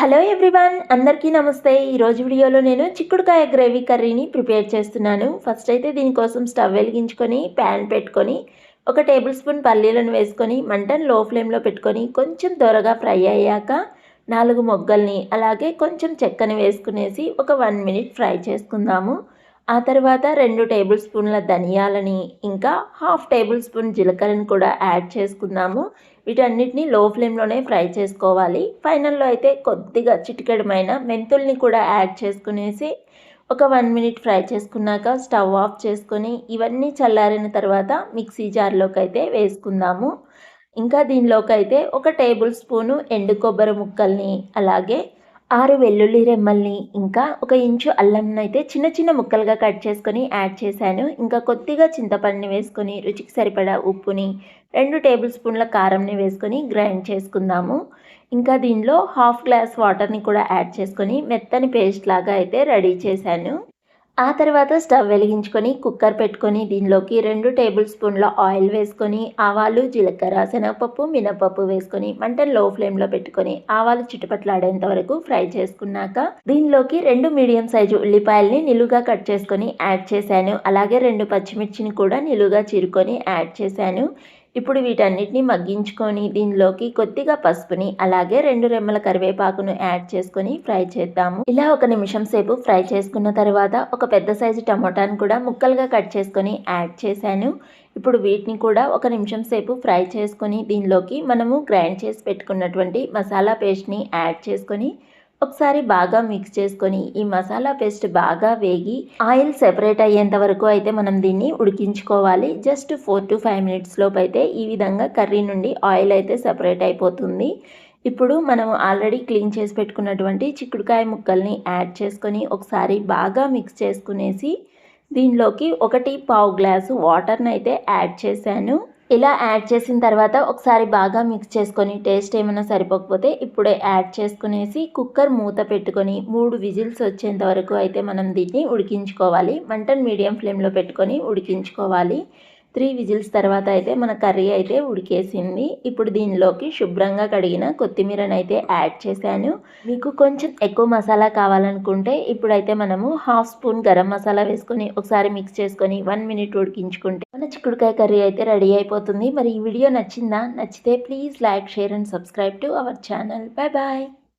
Hello everyone అందరికీ నమస్తే. ఈరోజు వీడియోలో నేను చిక్కుడుకాయ గ్రేవీ కర్రీని ప్రిపేర్ చేస్తున్నాను. ఫస్ట్ అయితే దీనికోసం స్టవ్ వెలిగించుకొని ప్యాన్ పెట్టుకొని ఒక టేబుల్ స్పూన్ పల్లీలను వేసుకొని మంటను లో ఫ్లేమ్లో పెట్టుకొని కొంచెం త్వరగా ఫ్రై అయ్యాక నాలుగు మొగ్గల్ని అలాగే కొంచెం చెక్కని వేసుకునేసి ఒక వన్ మినిట్ ఫ్రై చేసుకుందాము. ఆ తర్వాత రెండు టేబుల్ స్పూన్ల ధనియాలని ఇంకా హాఫ్ టేబుల్ స్పూన్ జీలకర్రని కూడా యాడ్ చేసుకుందాము. వీటన్నిటిని లో ఫ్లేమ్లోనే ఫ్రై చేసుకోవాలి. ఫైనల్లో అయితే కొద్దిగా చిటికెడమైన మెంతుల్ని కూడా యాడ్ చేసుకునేసి ఒక వన్ మినిట్ ఫ్రై చేసుకున్నాక స్టవ్ ఆఫ్ చేసుకొని ఇవన్నీ చల్లారిన తర్వాత మిక్సీ జార్లోకి అయితే వేసుకుందాము. ఇంకా దీనిలోకి అయితే ఒక టేబుల్ స్పూను ఎండు కొబ్బరి ముక్కల్ని అలాగే ఆరు వెల్లుల్లి రెమ్మల్ని ఇంకా ఒక ఇంచు అల్లంను అయితే చిన్న చిన్న ముక్కలుగా కట్ చేసుకొని యాడ్ చేశాను. ఇంకా కొద్దిగా చింతపండుని వేసుకొని రుచికి సరిపడా ఉప్పుని రెండు టేబుల్ స్పూన్ల కారంని వేసుకొని గ్రైండ్ చేసుకుందాము. ఇంకా దీనిలో హాఫ్ గ్లాస్ వాటర్ని కూడా యాడ్ చేసుకొని మెత్తని పేస్ట్ లాగా అయితే రెడీ చేశాను. ఆ తర్వాత స్టవ్ వెలిగించుకొని కుక్కర్ పెట్టుకొని దీనిలోకి రెండు టేబుల్ స్పూన్ల ఆయిల్ వేసుకొని ఆవాలు జీలకర్ర శనగపప్పు మినపప్పు వేసుకొని మంటను లో ఫ్లేమ్లో పెట్టుకొని ఆవాలు చుట్టుపట్లాడేంత వరకు ఫ్రై చేసుకున్నాక దీనిలోకి రెండు మీడియం సైజు ఉల్లిపాయల్ని నిలువుగా కట్ చేసుకొని యాడ్ చేశాను. అలాగే రెండు పచ్చిమిర్చిని కూడా నిలువుగా చీరుకొని యాడ్ చేశాను. ఇప్పుడు వీటన్నిటిని మగ్గించుకొని దీనిలోకి కొద్దిగా పసుపుని అలాగే రెండు రెమ్మల కరివేపాకును యాడ్ చేసుకొని ఫ్రై చేద్దాము. ఇలా ఒక నిమిషం సేపు ఫ్రై చేసుకున్న తర్వాత ఒక పెద్ద సైజు టమోటాను కూడా ముక్కలుగా కట్ చేసుకొని యాడ్ చేశాను. ఇప్పుడు వీటిని కూడా ఒక నిమిషం సేపు ఫ్రై చేసుకొని దీనిలోకి మనము గ్రైండ్ చేసి పెట్టుకున్నటువంటి మసాలా పేస్ట్ని యాడ్ చేసుకొని ఒకసారి బాగా మిక్స్ చేసుకొని ఈ మసాలా పేస్ట్ బాగా వేగి ఆయిల్ సెపరేట్ అయ్యేంత వరకు అయితే మనం దీన్ని ఉడికించుకోవాలి. Just four to five minutes లోపు అయితే ఈ విధంగా కర్రీ నుండి ఆయిల్ అయితే సెపరేట్ అయిపోతుంది. ఇప్పుడు మనం ఆల్రెడీ క్లీన్ చేసి పెట్టుకున్నటువంటి చిక్కుడుకాయ ముక్కల్ని యాడ్ చేసుకొని ఒకసారి బాగా మిక్స్ చేసుకునేసి దీనిలోకి ఒకటి పావు గ్లాసు వాటర్ని అయితే యాడ్ చేశాను. ఇలా యాడ్ చేసిన తర్వాత ఒకసారి బాగా మిక్స్ చేసుకొని టేస్ట్ ఏమైనా సరిపోకపోతే ఇప్పుడే యాడ్ చేసుకునేసి కుక్కర్ మూత పెట్టుకొని మూడు విజిల్స్ వచ్చేంత వరకు అయితే మనం దీన్ని ఉడికించుకోవాలి. మంటను మీడియం ఫ్లేమ్లో పెట్టుకొని ఉడికించుకోవాలి. త్రీ విజిల్స్ తర్వాత అయితే మన కర్రీ అయితే ఉడికేసింది. ఇప్పుడు దీనిలోకి శుభ్రంగా కడిగిన కొత్తిమీరని అయితే యాడ్ చేశాను. మీకు కొంచెం ఎక్కువ మసాలా కావాలనుకుంటే ఇప్పుడైతే మనము హాఫ్ స్పూన్ గరం మసాలా వేసుకొని ఒకసారి మిక్స్ చేసుకొని వన్ మినిట్ ఉడికించుకుంటే మన చిక్కుడుకాయ కర్రీ అయితే రెడీ అయిపోతుంది. మరి ఈ వీడియో నచ్చిందా? నచ్చితే please like share and subscribe to our channel. Bye bye.